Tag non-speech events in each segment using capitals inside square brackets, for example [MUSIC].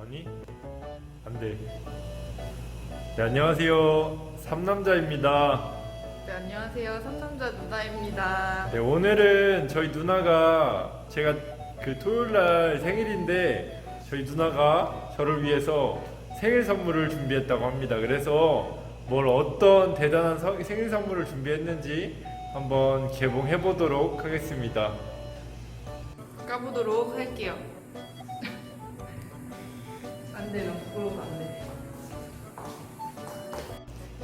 아니 안돼 네 안녕하세요 삼남자입니다 네, 안녕하세요. 삼남자 누나입니다. 네 오늘은 저희 누나가 제가 그 토요일날 생일인데 저희 누나가 저를 위해서 생일 선물을 준비했다고 합니다 그래서 뭘 어떤 대단한 서- 생일 선물을 준비했는지 한번 개봉해 보도록 하겠습니다 까보도록 할게요. 안 돼, 너무 부끄러워서 안 돼.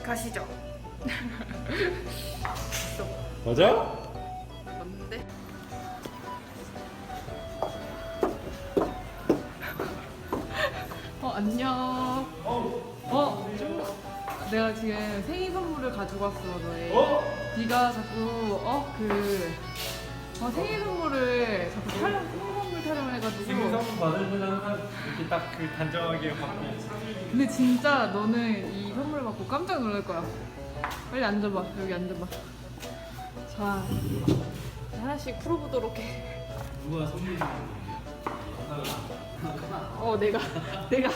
가시죠. [LAUGHS] 맞아? 맞는데? 어, 안녕. 어, 좀- 내가 지금 생일 선물을 가지고 왔어, 너의. 어? 네가 자꾸 어그 어, 생일 선물을 자꾸 촬영 촬영해가지고. 생일 선물 받으면 항상 이렇게 딱 그 단정하게 받고. 근데 진짜 너는 이 선물 받고 깜짝 놀랄 거야. 빨리 앉아봐. 여기 앉아봐. 자 하나씩 풀어보도록 해. 누가 선물 어 내가. 내가.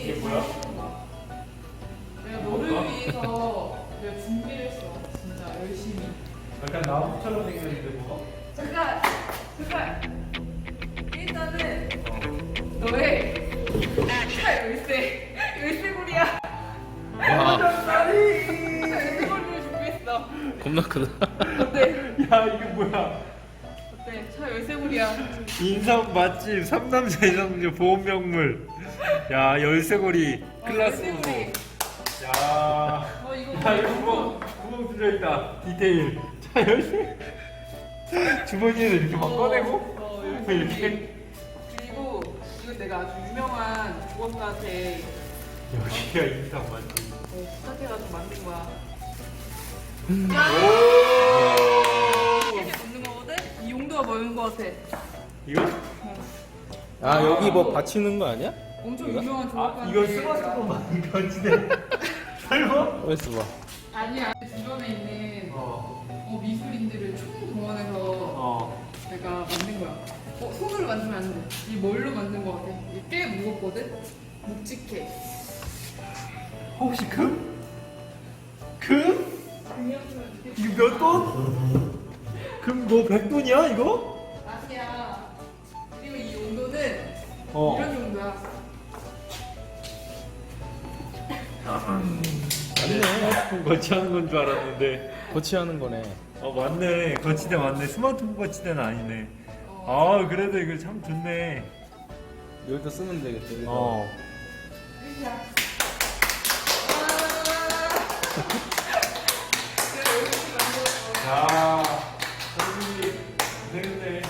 이게 뭐야? 내가 너를 위해서 내가 준비를 했어. 진짜 열심히. 약간 나무처럼 생겼는데 뭐가? 잠깐 잠깐 너의 차 열쇠 열쇠고리야 와 열쇠고리를 준비했어 겁나 크다. 어때 야 이게 뭐야? 어때? 차 열쇠고리야. 인삼 맛집 삼남자 이상주 보온명물. 야 열쇠고리 어, 클라스 열쇠고리. 야, 어 이거 야 이거 구멍 구멍 뚫려 있다. 디테일. 자 열쇠. 주머니에서 이렇게 막 어, 꺼내고? 어, 열쇠고리. 이렇게 이거 내가 아주 유명한 주업가한테 여기가 인삼 맛집 어, 부탁해가지고 만든 거야. 오 이렇게 넣는 거거든? 이 용도가 뭐인 거 같아. 이거? 아 여기 뭐 받치는 거 아니야? 엄청 이거? 유명한 아 주업가인데. 이거 스마트폰 만든 건지네. [LAUGHS] 설마? 어디서 봐? 아니야. 주변에 있는 어, 어, 미술인들을 총 동원해서 어. 내가 만든 거야. 어, 손으로 만들면 안 돼. 이 뭘로 만든 거 같아? 이게 꽤 무겁거든? 묵직해. 혹시 금? 금? 이거 몇 돈? 금뭐 100돈이야 이거? 아시야. 그리고 이 용도는 어. 이런 용도야. 맞네 스마트폰 거치하는 건 줄 알았는데 거치하는 거네 어 맞네 거치대 맞네 스마트폰 거치대는 아니네 어. 아 그래도 이거 참 좋네 여기다 쓰면 되겠지 여기다. 어. 자, 선생님 고생했네.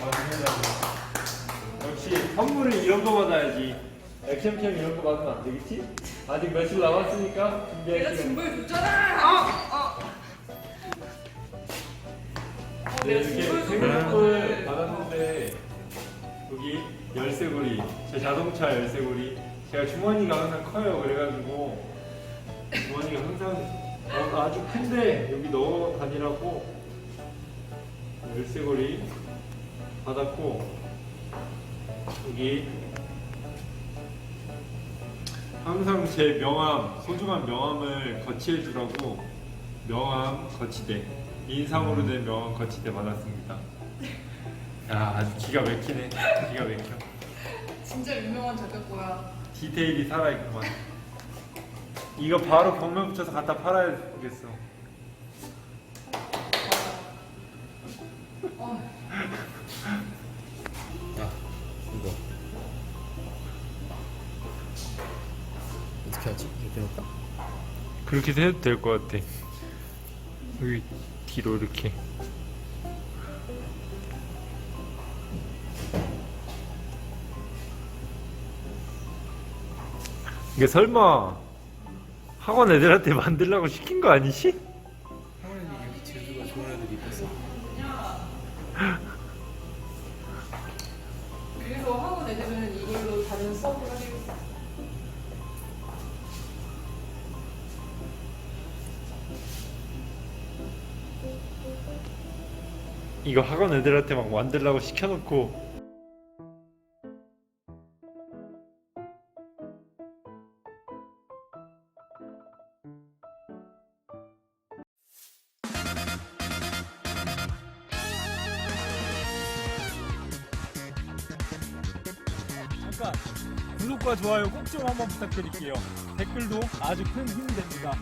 아, 역시 선물은 이런 거 받아야지. 액션캠 이런 거 받으면 안 되겠지? 아직 며칠 남았으니까 내가 준비할게. 짐벌 줬잖아! 어! 네, 이렇게 선물 줬거든. 받았는데 여기 열쇠고리, 제 자동차 열쇠고리. 제가 주머니가 항상 커요. 그래가지고 주머니가 항상 어, 아주 큰데 여기 넣어 다니라고 열쇠고리 받았고 여기 항상 제 명함, 소중한 명함을 거치해 주라고 명함 거치대 인상으로 된 명함 거치대 받았습니다. 야 아주 기가 막히네. 기가 막혀. 진짜 유명한 작가 거야. 디테일이 살아있구만. 이거 바로 벽면 붙여서 갖다 팔아야겠어. 어. 야 이거 어떻게 하지? 이렇게 할까? 그렇게 해도 될 것 같아. 여기 뒤로 이렇게. 이게 설마 학원 애들한테 만들라고 시킨 거 아니지? 형은 이게 재주가 좋은 애들이 있었어 [LAUGHS] 이거 학원 애들한테 막 만들라고 시켜놓고. 잠깐 구독과 좋아요 꼭 좀 한번 부탁드릴게요. 댓글도 아주 큰 힘이 됩니다.